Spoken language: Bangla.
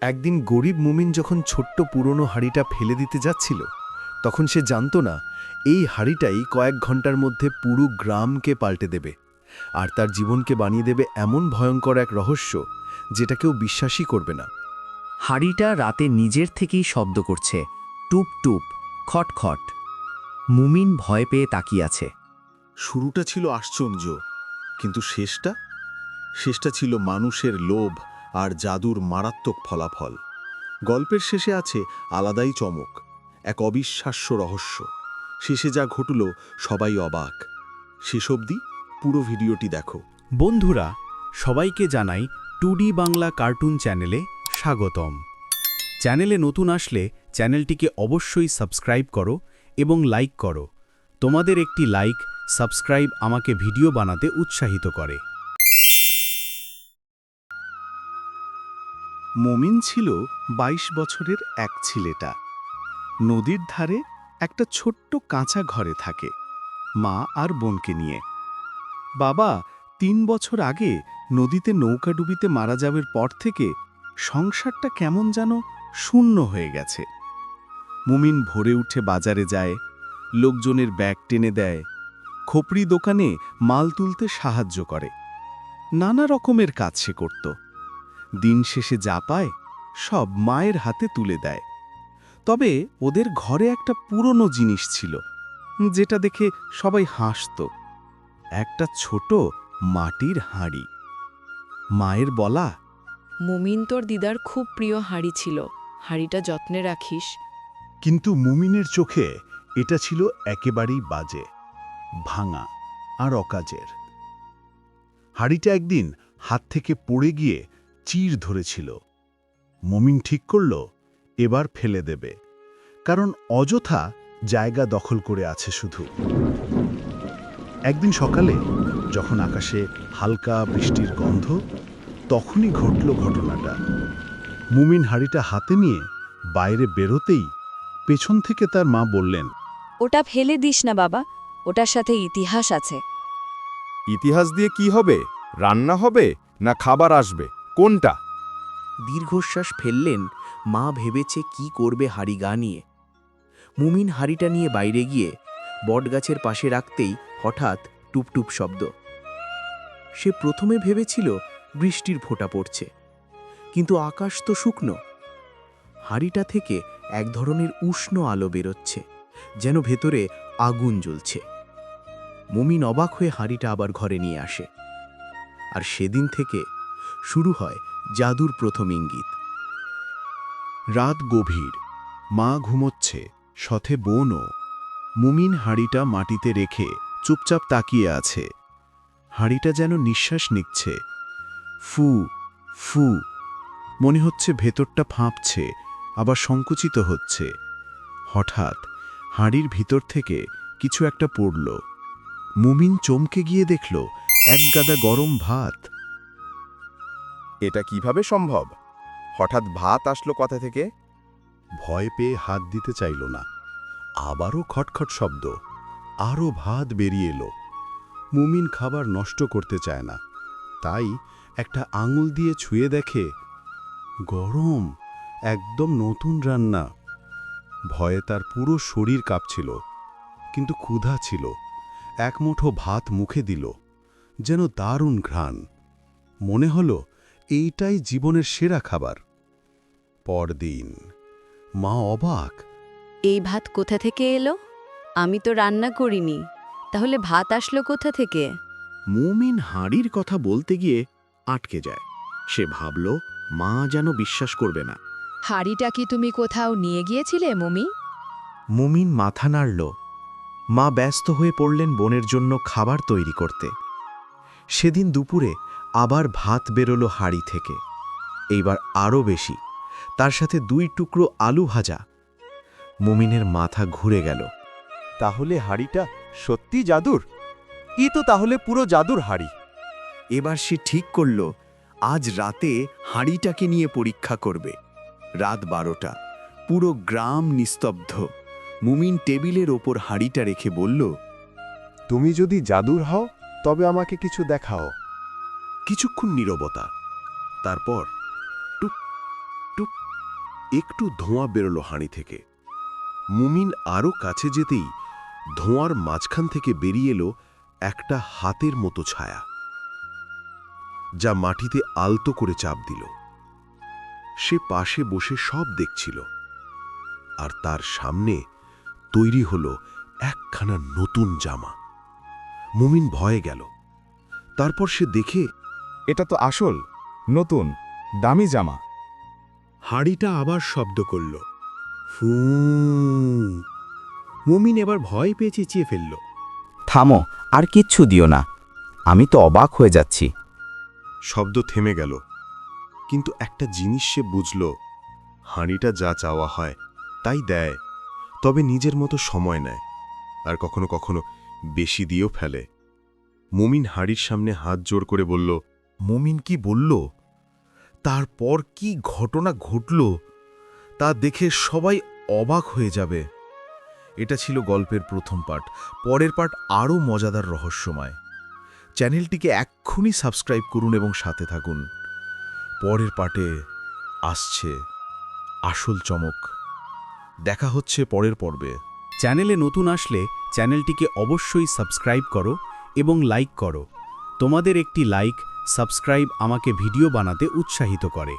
একদিন গরিব মুমিন যখন ছোট্ট পুরনো হাড়িটা ফেলে দিতে যাচ্ছিল তখন সে জানত না এই হাড়িটাই কয়েক ঘণ্টার মধ্যে পুরো গ্রামকে পাল্টে দেবে আর তার জীবনকে বানিয়ে দেবে এমন ভয়ঙ্কর এক রহস্য যেটা কেউ বিশ্বাসই করবে না। হাড়িটা রাতে নিজের থেকেই শব্দ করছে টুপ টুপ খট খট। মুমিন ভয় পেয়ে তাকিয়ে আছে। শুরুটা ছিল আশ্চর্য কিন্তু শেষটা? শেষটা ছিল মানুষের লোভ আর জাদুর মারাত্মক ফলাফল। গল্পের শেষে আছে আলাদাই চমক, এক অবিশ্বাস্য রহস্য। শেষে যা ঘটল, সবাই অবাক। শেষ অবধি পুরো ভিডিওটি দেখো। বন্ধুরা, সবাইকে জানাই টুডি বাংলা কার্টুন চ্যানেলে স্বাগতম। চ্যানেলে নতুন আসলে চ্যানেলটিকে অবশ্যই সাবস্ক্রাইব করো এবং লাইক করো। তোমাদের একটি লাইক, সাবস্ক্রাইব আমাকে ভিডিও বানাতে উৎসাহিত করে। মমিন ছিল ২২ বছরের এক ছেলেটা। নদীর ধারে একটা ছোট্ট কাঁচা ঘরে থাকে, মা আর বোনকে নিয়ে। বাবা, তিন বছর আগে নদীতে নৌকা ডুবিতে মারা যাওয়ার পর থেকে সংসারটা কেমন যেন শূন্য হয়ে গেছে। মুমিন ভোরে উঠে বাজারে যায়, লোকজনের ব্যাগ টেনে দেয়, খোপড়ি দোকানে মাল তুলতে সাহায্য করে। নানা রকমের কাজ সে করত। দিন শেষে যা পায় সব মায়ের হাতে তুলে দেয়। তবে ওদের ঘরে একটা পুরনো জিনিস ছিল যেটা দেখে সবাই হাসত। একটা ছোট মাটির হাঁড়ি। মায়ের বলা মুমিন তোর দিদার খুব প্রিয় হাঁড়ি ছিল হাঁড়িটা যত্নে রাখিস। কিন্তু মুমিনের চোখে এটা ছিল একেবারেই বাজে ভাঙা আর অকাজের। হাড়িটা একদিন হাত থেকে পড়ে গিয়ে চির ধরেছিল। মুমিন ঠিক করল এবার ফেলে দেবে। কারণ অযথা জায়গা দখল করে আছে শুধু। একদিন সকালে যখন আকাশে হালকা বৃষ্টির গন্ধ তখনই ঘটল ঘটনাটা। মুমিন হাড়িটা হাতে নিয়ে বাইরে বেরোতেই পেছন থেকে তার মা বললেন ওটা ফেলে দিস না বাবা ওটার সাথে ইতিহাস আছে। ইতিহাস দিয়ে কি হবে? রান্না হবে না খাবার আসবে? কোনটা? দীর্ঘশ্বাস ফেললেন, মা ভেবেছে কি করবে হাড়ি গা নিয়ে। মুমিন হাড়িটা নিয়ে বাইরে গিয়ে বটগাছের পাশে রাখতেই হঠাৎ টুপটুপ শব্দ। সে প্রথমে ভেবেছিল বৃষ্টির ফোঁটা পড়ছে, কিন্তু আকাশ তো শুকনো। হাড়িটা থেকে এক ধরনের উষ্ণ আলো বেরোচ্ছে, যেন ভেতরে আগুন জ্বলছে। মুমিন অবাক হয়ে হাড়িটা আবার ঘরে নিয়ে আসে। আর সেদিন থেকে শুরু হয় জাদুর প্রথম ইঙ্গিত। রাত গভীর, মা ঘুমোচ্ছে, সথে বোনও। মুমিন হাড়িটা মাটিতে রেখে চুপচাপ তাকিয়ে আছে। হাড়িটা যেন নিঃশ্বাস নিচ্ছে। ফু ফু। মনে হচ্ছে ভেতরটা ফাঁপছে, আবার সংকুচিত হচ্ছে। হঠাৎ হাড়ির ভিতর থেকে কিছু একটা পড়ল। মুমিন চমকে গিয়ে দেখল এক গাদা গরম ভাত। এটা কীভাবে সম্ভব? হঠাৎ ভাত আসলো কথা থেকে? ভয় পেয়ে হাত দিতে চাইল না। আবারও খটখট শব্দ। আরও ভাত বেরিয়ে এলো। মুমিন খাবার নষ্ট করতে চায় না। তাই একটা আঙুল দিয়ে ছুঁয়ে দেখে, গরম, একদম নতুন রান্না। ভয়ে তার পুরো শরীর কাঁপছিল, কিন্তু ক্ষুধা ছিল। এক মুঠো ভাত মুখে দিল, যেন দারুণ ঘ্রাণ। মনে হলো এইটাই জীবনের সেরা খাবার। পরদিন। মা অবাক। এই ভাত কোথা থেকে এলো? আমি তো রান্না করিনি। তাহলে ভাত আসলো কোথা থেকে? মুমিন হাঁড়ির কথা বলতে গিয়ে আটকে যায়। সে ভাবল মা যেন বিশ্বাস করবে না। হাড়িটা কি তুমি কোথাও নিয়ে গিয়েছিলে মমি? মুমিন মাথা নাড়ল। মা ব্যস্ত হয়ে পড়লেন বোনের জন্য খাবার তৈরি করতে। সেদিন দুপুরে আবার ভাত বেরোলো হাড়ি থেকে। এইবার আরও বেশি। তার সাথে দুই টুকরো আলু ভাজা। মুমিনের মাথা ঘুরে গেল। তাহলে হাড়িটা সত্যি জাদুর? ই তো তাহলে পুরো জাদুর হাড়ি। এবার সে ঠিক করল আজ রাতে হাঁড়িটাকে নিয়ে পরীক্ষা করবে। রাত বারোটা। পুরো গ্রাম নিস্তব্ধ। মুমিন টেবিলের ওপর হাঁড়িটা রেখে বলল তুমি যদি জাদুর হও তবে আমাকে কিছু দেখাও। কিছুক্ষণ নীরবতা। তারপর টুপ টুপ একটু ধোঁয়া বেরোলো হাঁড়ি থেকে। মুমিন আরও কাছে যেতেই ধোঁয়ার মাঝখান থেকে বেরিয়ে এলো একটা হাতের মতো ছায়া, যা মাটিতে আলতো করে চাপ দিল। সে পাশে বসে সব দেখছিল, আর তার সামনে তৈরি হলো একখানা নতুন জামা। মুমিন ভয়ে গেল। তারপর সে দেখে এটা তো আসল নতুন দামি জামা। হাড়িটা আবার শব্দ করল। ফু। মুমিন এবার ভয় পেয়ে চেঁচিয়ে ফেলল। থামো আর কিচ্ছু দিও না। আমি তো অবাক হয়ে যাচ্ছি। শব্দ থেমে গেল। কিন্তু একটা জিনিস সে বুঝল হাঁড়িটা যা চাওয়া হয় তাই দেয়। তবে নিজের মতো সময় নেয় আর কখনো কখনো বেশি দিয়েও ফেলে। মুমিন হাঁড়ির সামনে হাত জোর করে বলল মুমিন কি বলল? তারপর কি ঘটনা ঘটল তা দেখে সবাই অবাক হয়ে যাবে। এটা ছিল গল্পের প্রথম পার্ট পরের পার্ট আরও মজাদার রহস্যময়। চ্যানেলটিকে এক্ষুনি সাবস্ক্রাইব করুন এবং সাথে থাকুন। পরের পার্টে আসছে আসল চমক। দেখা হচ্ছে পরের পর্বে। চ্যানেলে নতুন আসলে চ্যানেলটিকে অবশ্যই সাবস্ক্রাইব করো এবং লাইক করো। তোমাদের একটি লাইক সাবস্ক্রাইব আমাকে ভিডিও বানাতে উৎসাহিত করে।